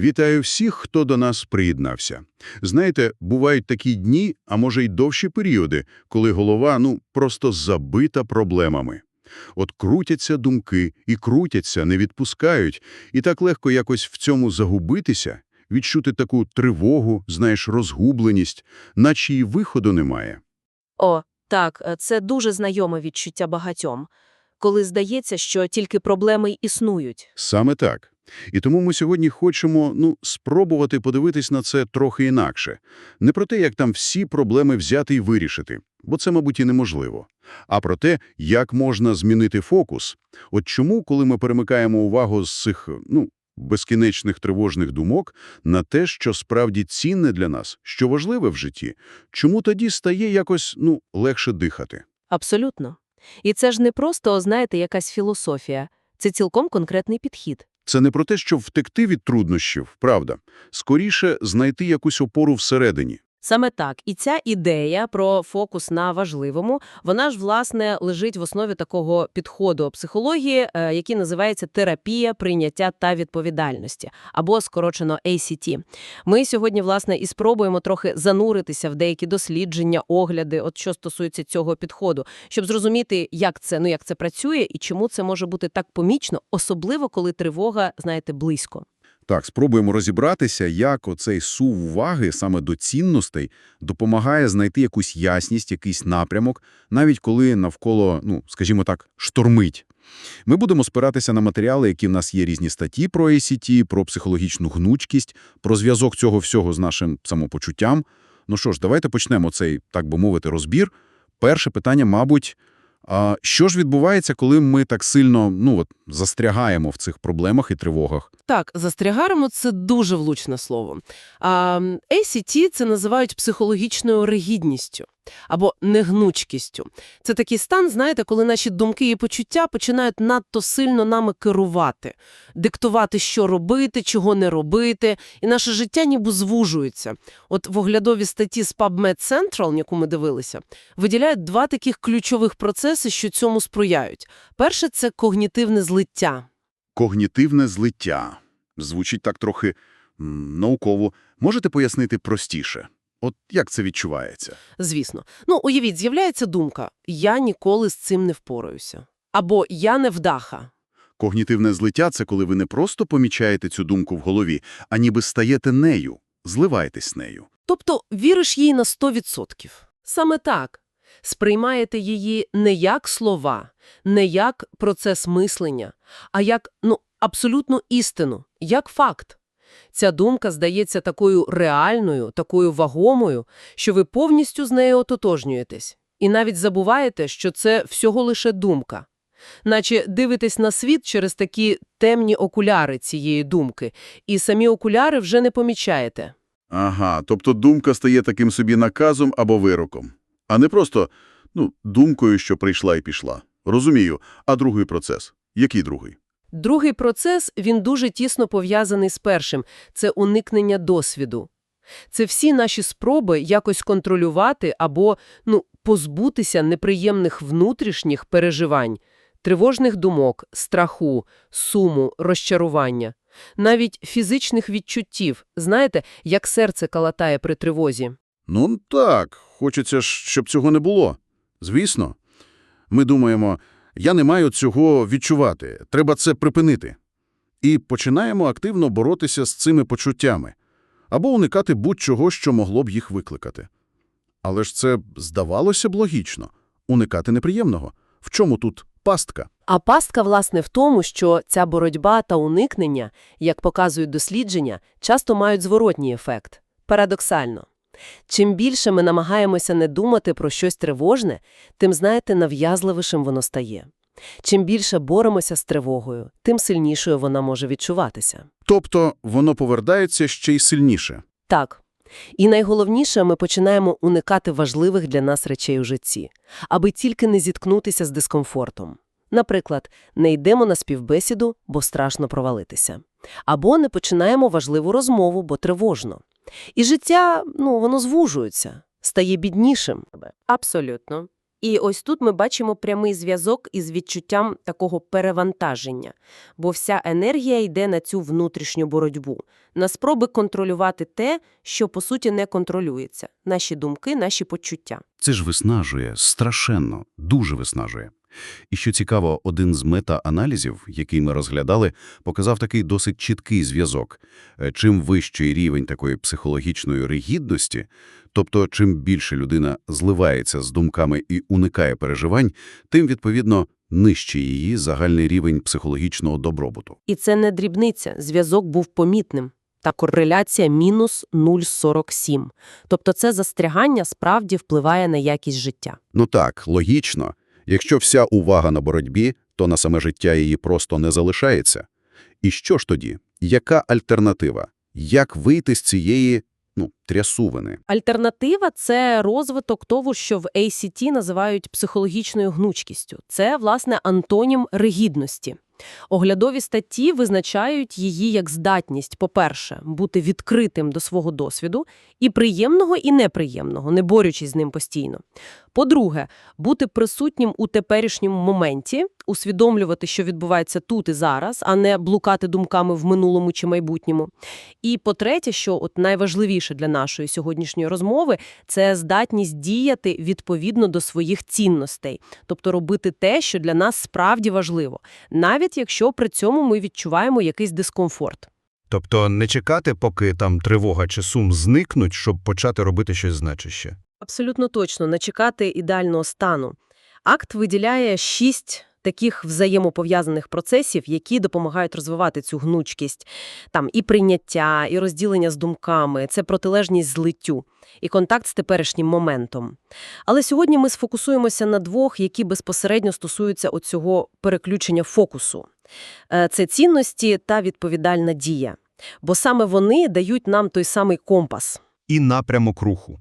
Вітаю всіх, хто до нас приєднався. Знаєте, бувають такі дні, а може й довші періоди, коли голова, ну, просто забита проблемами. От крутяться думки і крутяться, не відпускають, і так легко якось в цьому загубитися, відчути таку тривогу, знаєш, розгубленість, наче і виходу немає. О, так, е, це дуже знайоме відчуття багатьом, коли здається, що тільки проблеми й існують. Саме так. І тому ми сьогодні хочемо, ну, спробувати подивитись на це трохи інакше. Не про те, як там всі проблеми взяти і вирішити, бо це, мабуть, і неможливо. А про те, як можна змінити фокус. От чому, коли ми перемикаємо увагу з цих, ну, безкінечних тривожних думок на те, що справді цінне для нас, що важливе в житті, чому тоді стає якось, ну, легше дихати? Абсолютно. І це ж не просто, знаєте, якась філософія. Це цілком конкретний підхід. Це не про те, щоб втекти від труднощів, правда. Скоріше знайти якусь опору всередині. Саме так. І ця ідея про фокус на важливому, вона ж, власне, лежить в основі такого підходу психології, е, який називається терапія прийняття та відповідальності, або скорочено ACT. Ми сьогодні, власне, і спробуємо трохи зануритися в деякі дослідження, огляди, от що стосується цього підходу, щоб зрозуміти, як це, ну, як це працює і чому це може бути так помічно, особливо, коли тривога, знаєте, близько. Так, спробуємо розібратися, як оцей сув уваги саме до цінностей допомагає знайти якусь ясність, якийсь напрямок, навіть коли навколо, ну, скажімо так, штормить. Ми будемо спиратися на матеріали, які в нас є різні статті про ACT, про психологічну гнучкість, про зв'язок цього всього з нашим самопочуттям. Ну що ж, давайте почнемо цей, так би мовити, розбір. Перше питання, мабуть, а що ж відбувається, коли ми так сильно, ну от, застрягаємо в цих проблемах і тривогах? Так, застрягаємо – це дуже влучне слово. А м, ACT – це називають психологічною ригідністю або негнучкістю. Це такий стан, знаєте, коли наші думки і почуття починають надто сильно нами керувати, диктувати, що робити, чого не робити, і наше життя ніби звужується. От в оглядовій статті з PubMed Central, яку ми дивилися, виділяють два таких ключових процеси, що цьому сприяють. Перше – це когнітивне злиття. Когнітивне злиття. Звучить так трохи науково. Можете пояснити простіше? От як це відчувається? Звісно. Ну, уявіть, з'являється думка «я ніколи з цим не впораюся» або «я не вдаха». Когнітивне злиття – це коли ви не просто помічаєте цю думку в голові, а ніби стаєте нею, зливаєтесь з нею. Тобто віриш їй на 100%. Саме так. Сприймаєте її не як слова, не як процес мислення, а як, ну, абсолютну істину, як факт. Ця думка здається такою реальною, такою вагомою, що ви повністю з нею ототожнюєтесь. І навіть забуваєте, що це всього лише думка. Наче дивитесь на світ через такі темні окуляри цієї думки, і самі окуляри вже не помічаєте. Ага, тобто думка стає таким собі наказом або вироком. А не просто, ну, думкою, що прийшла і пішла. Розумію. А другий процес? Який другий? Другий процес, він дуже тісно пов'язаний з першим – це уникнення досвіду. Це всі наші спроби якось контролювати або, ну, позбутися неприємних внутрішніх переживань, тривожних думок, страху, суму, розчарування, навіть фізичних відчуттів. Знаєте, як серце калатає при тривозі. Ну так, хочеться щоб цього не було. Звісно. Ми думаємо, я не маю цього відчувати, треба це припинити. І починаємо активно боротися з цими почуттями або уникати будь-чого, що могло б їх викликати. Але ж це здавалося б логічно – уникати неприємного. В чому тут пастка? А пастка, власне, в тому, що ця боротьба та уникнення, як показують дослідження, часто мають зворотній ефект. Парадоксально. Чим більше ми намагаємося не думати про щось тривожне, тим, знаєте, нав'язливішим воно стає. Чим більше боремося з тривогою, тим сильнішою вона може відчуватися. Тобто воно повертається ще й сильніше. Так. І найголовніше, ми починаємо уникати важливих для нас речей у житті, аби тільки не зіткнутися з дискомфортом. Наприклад, не йдемо на співбесіду, бо страшно провалитися. Або не починаємо важливу розмову, бо тривожно. І життя, ну, воно звужується, стає біднішим. Абсолютно. І ось тут ми бачимо прямий зв'язок із відчуттям такого перевантаження, бо вся енергія йде на цю внутрішню боротьбу, на спроби контролювати те, що по суті не контролюється – наші думки, наші почуття. Це ж виснажує, страшенно, дуже виснажує. І що цікаво, один з мета-аналізів, який ми розглядали, показав такий досить чіткий зв'язок. Е, Чим вищий рівень такої психологічної ригідності, тобто чим більше людина зливається з думками і уникає переживань, тим, відповідно, нижче її загальний рівень психологічного добробуту. І це не дрібниця, зв'язок був помітним. Та кореляція мінус 0,47. Тобто це застрягання справді впливає на якість життя. Ну так, логічно. Якщо вся увага на боротьбі, то на саме життя її просто не залишається. І що ж тоді? Яка альтернатива? Як вийти з цієї, ну, трясувини? Альтернатива – це розвиток того, що в ACT називають психологічною гнучкістю. Це, власне, антонім ригідності. Оглядові статті визначають її як здатність, по-перше, бути відкритим до свого досвіду, і приємного, і неприємного, не борючись з ним постійно. По-друге, бути присутнім у теперішньому моменті, усвідомлювати, що відбувається тут і зараз, а не блукати думками в минулому чи майбутньому. І по-третє, що от найважливіше для нашої сьогоднішньої розмови – це здатність діяти відповідно до своїх цінностей, тобто робити те, що для нас справді важливо, навіть якщо при цьому ми відчуваємо якийсь дискомфорт. Тобто не чекати, поки там тривога чи сум зникнуть, щоб почати робити щось значище. Абсолютно точно, не чекати ідеального стану. Акт виділяє шість таких взаємопов'язаних процесів, які допомагають розвивати цю гнучкість. Там і прийняття, і розділення з думками, це протилежність злиттю, і контакт з теперішнім моментом. Але сьогодні ми сфокусуємося на двох, які безпосередньо стосуються оцього переключення фокусу. Е, Це цінності та відповідальна дія. Бо саме вони дають нам той самий компас. І напрямок руху.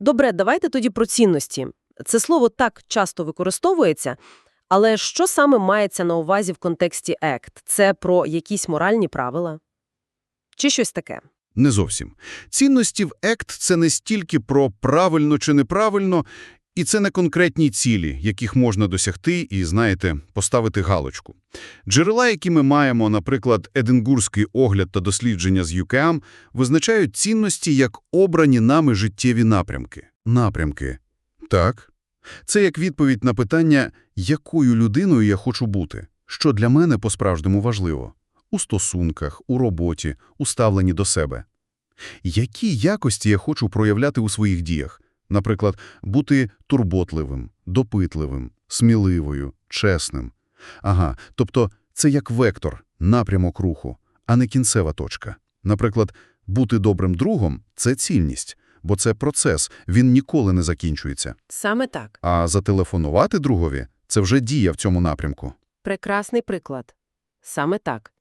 Добре, давайте тоді про цінності. Це слово так часто використовується, але що саме мається на увазі в контексті ект? Це про якісь моральні правила? Чи щось таке? Не зовсім. Цінності в ЕКТ – це не стільки про правильно чи неправильно, і це не конкретні цілі, яких можна досягти і, знаєте, поставити галочку. Джерела, які ми маємо, наприклад, Единбурзький огляд та дослідження з ЮКАМ, визначають цінності як обрані нами життєві напрямки. Напрямки. Так. Це як відповідь на питання, якою людиною я хочу бути, що для мене по-справжньому важливо. У стосунках, у роботі, у ставленні до себе. Які якості я хочу проявляти у своїх діях? Наприклад, бути турботливим, допитливим, сміливою, чесним. Ага, тобто це як вектор, напрямок руху, а не кінцева точка. Наприклад, бути добрим другом – це цільність, бо це процес, він ніколи не закінчується. Саме так. А зателефонувати другові – це вже дія в цьому напрямку. Прекрасний приклад. Саме так.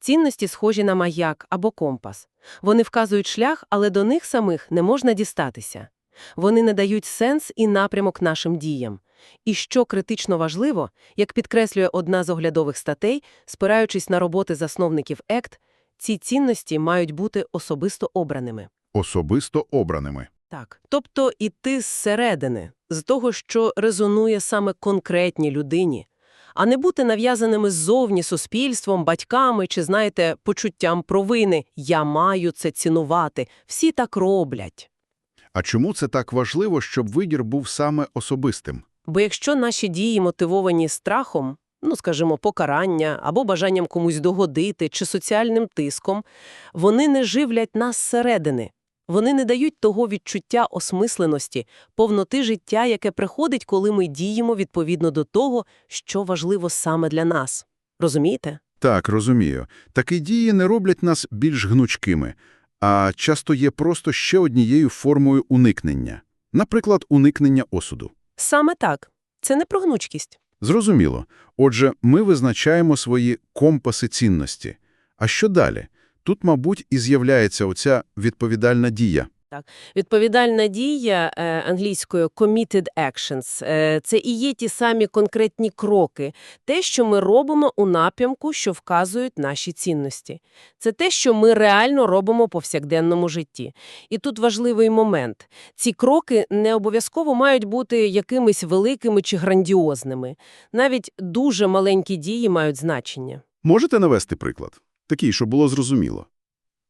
Цінності схожі на маяк або компас. Вони вказують шлях, але до них самих не можна дістатися. Вони не дають сенс і напрямок нашим діям. І що критично важливо, як підкреслює одна з оглядових статей, спираючись на роботи засновників ЕКТ, ці цінності мають бути особисто обраними. Особисто обраними. Так. Тобто іти зсередини, з того, що резонує саме конкретній людині, а не бути нав'язаними ззовні суспільством, батьками чи, знаєте, почуттям провини «я маю це цінувати», всі так роблять. А чому це так важливо, щоб вибір був саме особистим? Бо якщо наші дії мотивовані страхом, ну, скажімо, покарання або бажанням комусь догодити чи соціальним тиском, вони не живлять нас зсередини. Вони не дають того відчуття осмисленості, повноти життя, яке приходить, коли ми діємо відповідно до того, що важливо саме для нас. Розумієте? Так, розумію. Такі дії не роблять нас більш гнучкими, а часто є просто ще однією формою уникнення. Наприклад, уникнення осуду. Саме так. Це не про гнучкість. Зрозуміло. Отже, ми визначаємо свої компаси цінності. А що далі? Тут, мабуть, і з'являється оця відповідальна дія. Відповідальна дія е, англійською committed actions е, – це і є ті самі конкретні кроки, те, що ми робимо у напрямку, що вказують наші цінності. Це те, що ми реально робимо у повсякденному житті. І тут важливий момент. Ці кроки не обов'язково мають бути якимись великими чи грандіозними. Навіть дуже маленькі дії мають значення. Можете навести приклад? Такий, щоб було зрозуміло.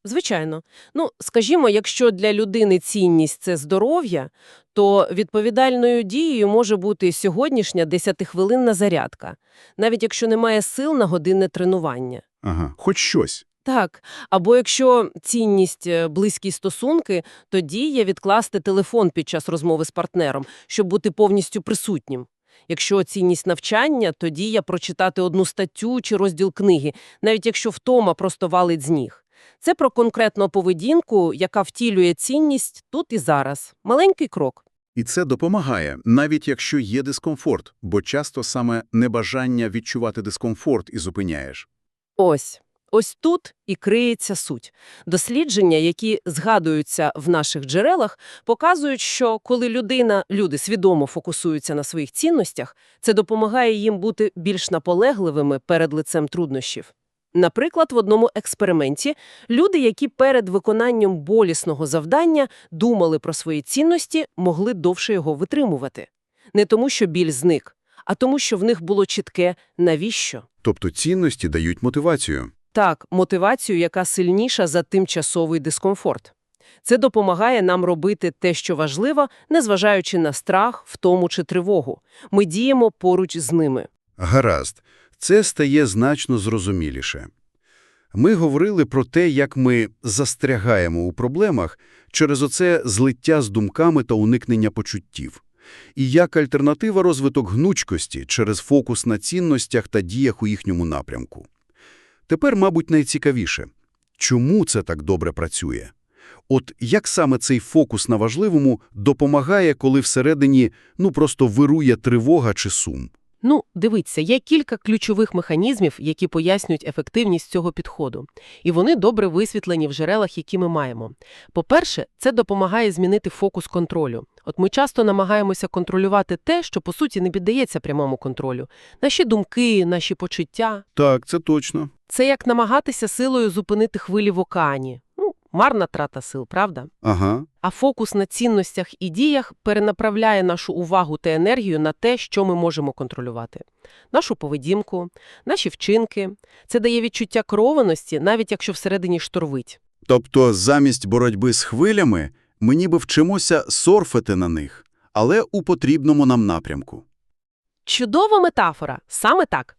Звичайно. Ну, скажімо, якщо для людини цінність – це здоров'я, то відповідальною дією може бути сьогоднішня 10-хвилинна зарядка, навіть якщо немає сил на годинне тренування. Ага, хоч щось. Так, або якщо цінність е, – близькі стосунки, то дія відкласти телефон під час розмови з партнером, щоб бути повністю присутнім. Якщо цінність навчання, то дія прочитати одну статтю чи розділ книги, навіть якщо втома просто валить з ніг. Це про конкретну поведінку, яка втілює цінність тут і зараз. Маленький крок. І це допомагає, навіть якщо є дискомфорт, бо часто саме небажання відчувати дискомфорт і зупиняєш. Ось. Ось тут і криється суть. Дослідження, які згадуються в наших джерелах, показують, що коли людина, люди свідомо фокусуються на своїх цінностях, це допомагає їм бути більш наполегливими перед лицем труднощів. Наприклад, в одному експерименті люди, які перед виконанням болісного завдання думали про свої цінності, могли довше його витримувати. Не тому, що біль зник, а тому, що в них було чітке «навіщо?». Тобто цінності дають мотивацію. Так, мотивацію, яка сильніша за тимчасовий дискомфорт. Це допомагає нам робити те, що важливо, незважаючи на страх, втому чи тривогу. Ми діємо поруч з ними. Гаразд. Це стає значно зрозуміліше. Ми говорили про те, як ми застрягаємо у проблемах через оце злиття з думками та уникнення почуттів. І як альтернатива розвиток гнучкості через фокус на цінностях та діях у їхньому напрямку. Тепер, мабуть, найцікавіше. Чому це так добре працює? От як саме цей фокус на важливому допомагає, коли всередині ну просто вирує тривога чи сум? Ну, дивіться, є кілька ключових механізмів, які пояснюють ефективність цього підходу. І вони добре висвітлені в джерелах, які ми маємо. По-перше, це допомагає змінити фокус контролю. От ми часто намагаємося контролювати те, що, по суті, не піддається прямому контролю. Наші думки, наші почуття. Так, це точно. Це як намагатися силою зупинити хвилі в океані. Марна трата сил, правда? Ага. А фокус на цінностях і діях перенаправляє нашу увагу та енергію на те, що ми можемо контролювати. Нашу поведінку, наші вчинки. Це дає відчуття керованості, навіть якщо всередині штормить. Тобто замість боротьби з хвилями ми ніби вчимося сорфити на них, але у потрібному нам напрямку. Чудова метафора, саме так.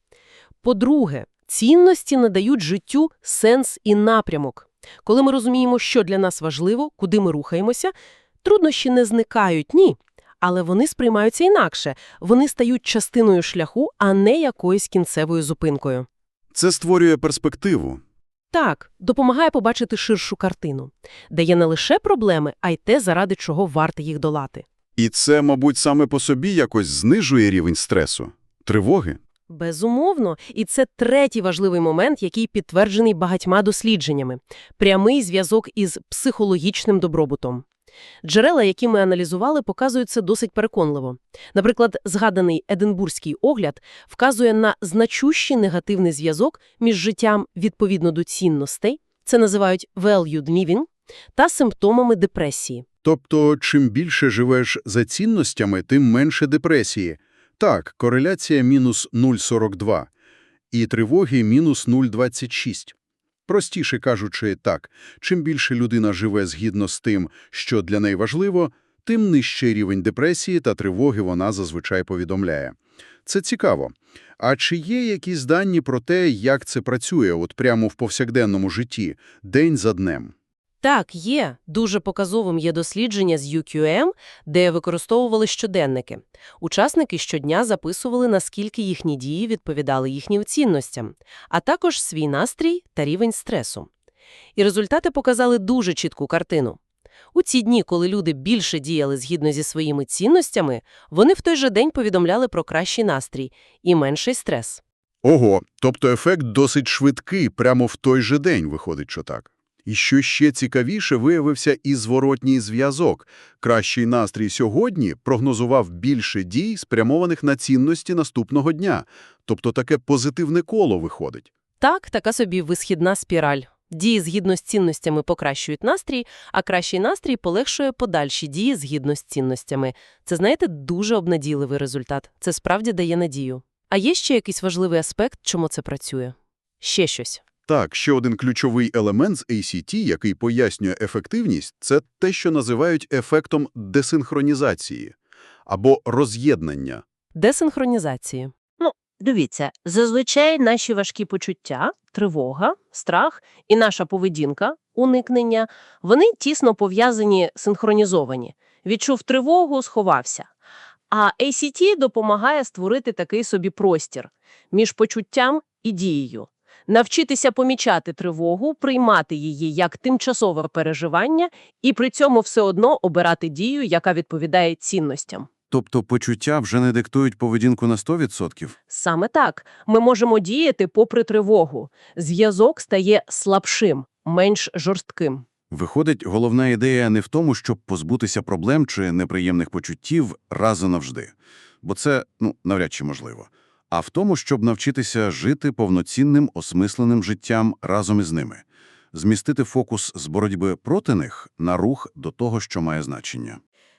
По-друге, цінності надають життю сенс і напрямок. Коли ми розуміємо, що для нас важливо, куди ми рухаємося, труднощі не зникають, ні. Але вони сприймаються інакше. Вони стають частиною шляху, а не якоюсь кінцевою зупинкою. Це створює перспективу. Так, допомагає побачити ширшу картину, де є не лише проблеми, а й те, заради чого варто їх долати. І це, мабуть, саме по собі якось знижує рівень стресу, тривоги. Безумовно. І це третій важливий момент, який підтверджений багатьма дослідженнями – прямий зв'язок із психологічним добробутом. Джерела, які ми аналізували, показують це досить переконливо. Наприклад, згаданий Единбурзький огляд вказує на значущий негативний зв'язок між життям відповідно до цінностей, це називають valued living, та симптомами депресії. Тобто, чим більше живеш за цінностями, тим менше депресії. Так, кореляція мінус 0,42 і тривоги мінус 0,26. Простіше кажучи, так, чим більше людина живе згідно з тим, що для неї важливо, тим нижчий рівень депресії та тривоги вона зазвичай повідомляє. Це цікаво. А чи є якісь дані про те, як це працює от прямо в повсякденному житті, день за днем? Так, є. Дуже показовим є дослідження з UQM, де використовували щоденники. Учасники щодня записували, наскільки їхні дії відповідали їхнім цінностям, а також свій настрій та рівень стресу. І результати показали дуже чітку картину. У ці дні, коли люди більше діяли згідно зі своїми цінностями, вони в той же день повідомляли про кращий настрій і менший стрес. Ого, тобто ефект досить швидкий, прямо в той же день виходить, що так. І що ще цікавіше, виявився і зворотній зв'язок. Кращий настрій сьогодні прогнозував більше дій, спрямованих на цінності наступного дня. Тобто таке позитивне коло виходить. Так, така собі висхідна спіраль. Дії згідно з цінностями покращують настрій, а кращий настрій полегшує подальші дії згідно з цінностями. Це, знаєте, дуже обнадійливий результат. Це справді дає надію. А є ще якийсь важливий аспект, чому це працює? Ще щось. Так, ще один ключовий елемент з ACT, який пояснює ефективність, це те, що називають ефектом десинхронізації або роз'єднання. Десинхронізації. Ну, дивіться, зазвичай наші важкі почуття, тривога, страх і наша поведінка, уникнення, вони тісно пов'язані, синхронізовані. Відчув тривогу, сховався. А ACT допомагає створити такий собі простір між почуттям і дією. Навчитися помічати тривогу, приймати її як тимчасове переживання і при цьому все одно обирати дію, яка відповідає цінностям. Тобто почуття вже не диктують поведінку на 100%? Саме так. Ми можемо діяти попри тривогу. Зв'язок стає слабшим, менш жорстким. Виходить, головна ідея не в тому, щоб позбутися проблем чи неприємних почуттів раз і навжди, бо це, ну, навряд чи можливо, а в тому, щоб навчитися жити повноцінним, осмисленим життям разом із ними, змістити фокус з боротьби проти них на рух до того, що має значення.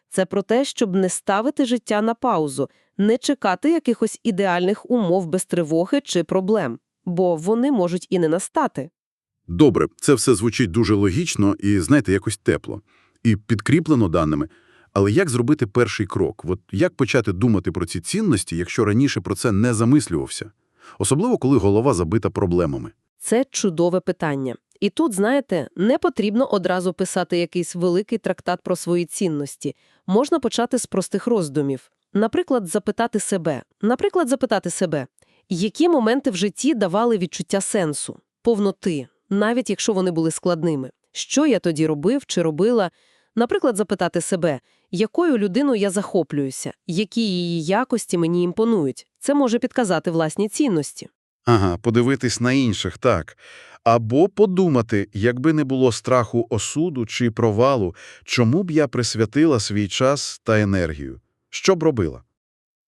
Це про те, щоб не ставити життя на паузу, не чекати якихось ідеальних умов без тривоги чи проблем, бо вони можуть і не настати. Добре, це все звучить дуже логічно і, знаєте, якось тепло. І підкріплено даними. Але як зробити перший крок? От як почати думати про ці цінності, якщо раніше про це не замислювався? Особливо, коли голова забита проблемами. Це чудове питання. І тут, знаєте, не потрібно одразу писати якийсь великий трактат про свої цінності. Можна почати з простих роздумів. Наприклад, запитати себе. Наприклад, запитати себе, які моменти в житті давали відчуття сенсу, повноти, навіть якщо вони були складними. Що я тоді робив чи робила? Наприклад, запитати себе, якою людиною я захоплююся, які її якості мені імпонують. Це може підказати власні цінності. Ага, подивитись на інших, так. Або подумати, якби не було страху осуду чи провалу, чому б я присвятила свій час та енергію? Що б робила?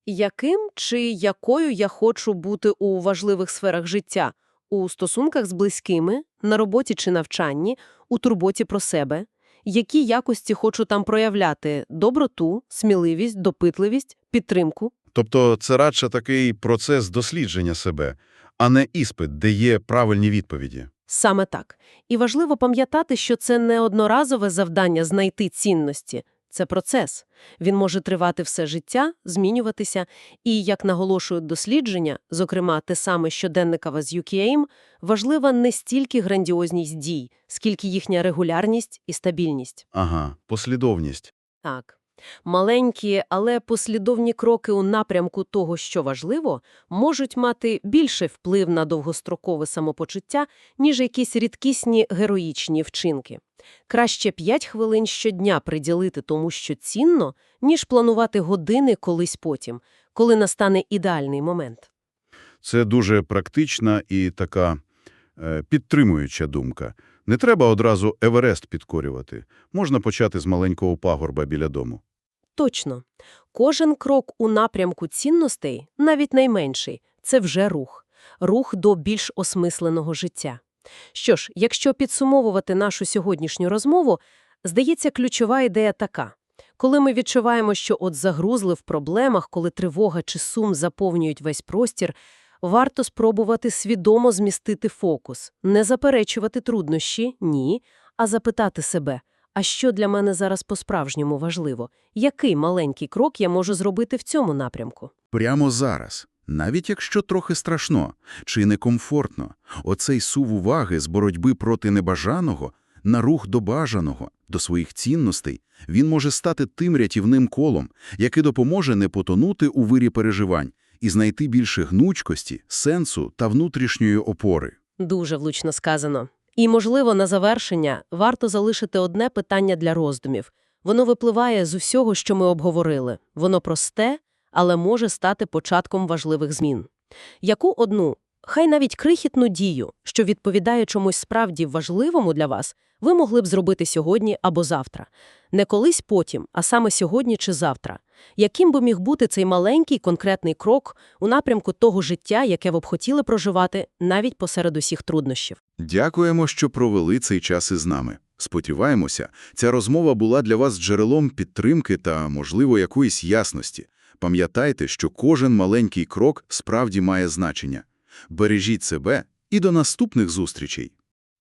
Яким чи якою я хочу бути у важливих сферах життя? У стосунках з близькими, на роботі чи навчанні, у турботі про себе? Які якості хочу там проявляти – доброту, сміливість, допитливість, підтримку? Тобто це радше такий процес дослідження себе, а не іспит, де є правильні відповіді. Саме так. І важливо пам'ятати, що це не одноразове завдання знайти цінності. Це процес. Він може тривати все життя, змінюватися, і, як наголошують дослідження, зокрема те саме щоденникова з UKAIM, важлива не стільки грандіозність дій, скільки їхня регулярність і стабільність. Ага, послідовність. Так. Маленькі, але послідовні кроки у напрямку того, що важливо, можуть мати більший вплив на довгострокове самопочуття, ніж якісь рідкісні героїчні вчинки. Краще 5 хвилин щодня приділити тому, що цінно, ніж планувати години колись потім, коли настане ідеальний момент. Це дуже практична і така е, підтримуюча думка. Не треба одразу Еверест підкорювати. Можна почати з маленького пагорба біля дому. Точно. Кожен крок у напрямку цінностей, навіть найменший, це вже рух. Рух до більш осмисленого життя. Що ж, якщо підсумовувати нашу сьогоднішню розмову, здається, ключова ідея така. Коли ми відчуваємо, що от загрузли в проблемах, коли тривога чи сум заповнюють весь простір, варто спробувати свідомо змістити фокус, не заперечувати труднощі, ні, а запитати себе, а що для мене зараз по-справжньому важливо? Який маленький крок я можу зробити в цьому напрямку? Прямо зараз. Навіть якщо трохи страшно чи некомфортно, оцей сув уваги з боротьби проти небажаного на рух до бажаного, до своїх цінностей, він може стати тим рятівним колом, який допоможе не потонути у вирі переживань і знайти більше гнучкості, сенсу та внутрішньої опори. Дуже влучно сказано. І, можливо, на завершення варто залишити одне питання для роздумів. Воно випливає з усього, що ми обговорили. Воно просте, але може стати початком важливих змін. Яку одну хай навіть крихітну дію, що відповідає чомусь справді важливому для вас, ви могли б зробити сьогодні або завтра. Не колись потім, а саме сьогодні чи завтра. Яким би міг бути цей маленький конкретний крок у напрямку того життя, яке ви б хотіли проживати навіть посеред усіх труднощів? Дякуємо, що провели цей час із нами. Сподіваємося, ця розмова була для вас джерелом підтримки та, можливо, якоїсь ясності. Пам'ятайте, що кожен маленький крок справді має значення. Бережіть себе і до наступних зустрічей!